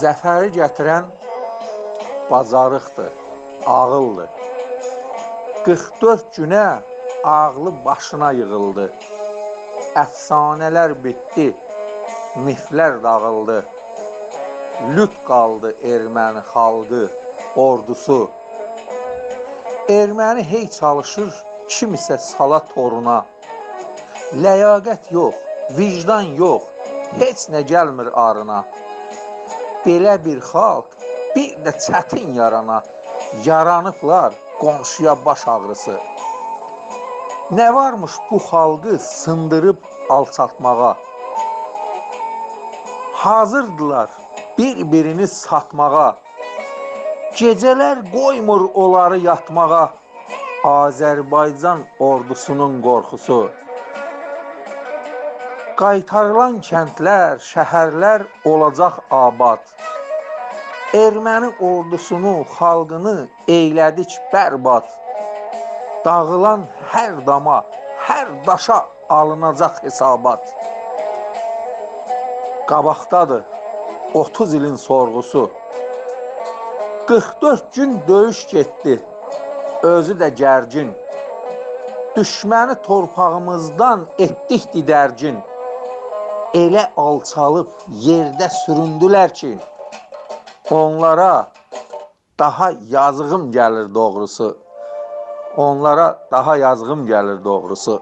Zəfəri gətirən bacarıqdır, ağıldır. 44 günə ağlı başına yığıldı. Əfsanələr bitdi, miflər dağıldı. Lüt qaldı erməni xalqı, ordusu. Erməni hey çalışır kimisə sala toruna. Ləyaqət yox, vicdan yox, heç nə gəlmir arına. Belə bir xalq bir də çətin yarana, yaranıblar qonşuya baş ağrısı. Nə varmış bu xalqı sındırıb alçaltmağa? Hazırdılar bir-birini satmağa. Gecələr qoymur onları yatmağa. Azərbaycan ordusunun qorxusu. Qaytarılan kəndlər, şəhərlər olacaq abad. Erməni ordusunu, xalqını eylədik bərbad. Dağılan hər dama, hər daşa alınacaq hesabat. Qabaqdadır 30 ilin sorğusu. 44 gün döyüş getdi. Özü də gərgin. Düşməni torpağımızdan etdik didərgin. Elə alçalıb yerdə süründülər ki, onlara daha yazığım gəlir doğrusu. Onlara daha yazığım gəlir doğrusu.